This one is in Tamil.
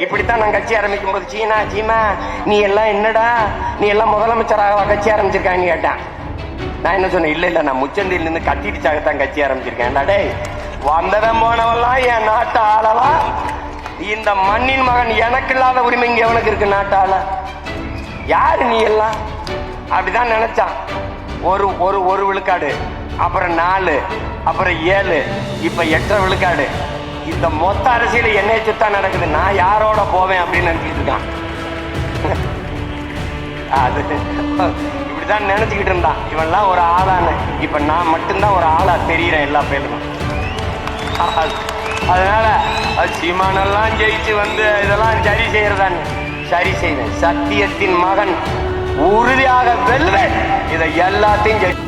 இப்படித்தான் நான் கட்சி ஆரம்பிக்கும் போது சீனா சீமா நீ எல்லாம் என்னடா? நீ எல்லாம் முதலமைச்சராக கட்சி ஆரம்பிச்சிருக்கான்னு கேட்டான். நான் என்ன சொன்னேன்? இல்ல இல்ல நான் முச்சந்தியில் நின்று கட்டிடுச்சாகத்தான் கட்சி ஆரம்பிச்சிருக்கேன். டே வந்தவன் போனவெல்லாம் என் நாட்டு ஆளலாம் இந்த மண்ணின் மகன் எனக்கு இல்லாத உரிமை இங்க எவனுக்கு இருக்கு நாட்டு ஆள யாரு நீ எல்லாம்? அப்படிதான் நினைச்சான். ஒரு ஒரு ஒரு விழுக்காடு அப்புறம் நாலு அப்புறம் ஏழு இப்ப எட்டரை விழுக்காடு. இந்த மொத்த அரசியல் என்னைய சுத்தா நடக்குது. நான் யாரோட போவேன் அப்படின்னு நினைச்சிட்டு இருக்கான். அது இப்படிதான் நினைச்சுக்கிட்டு இருந்தான். இவன்லாம் ஒரு ஆளான இப்ப நான் மட்டும்தான் ஒரு ஆளா தெரியிறேன் எல்லா பேருக்கும். அதனால அது சீமானெல்லாம் ஜெயிச்சு வந்து இதெல்லாம் சரி செய்யறதான்னு சரி செய்வேன். சத்தியத்தின் மகன் உறுதியாக வெல்வேன். இதை எல்லாத்தையும் ஜெயி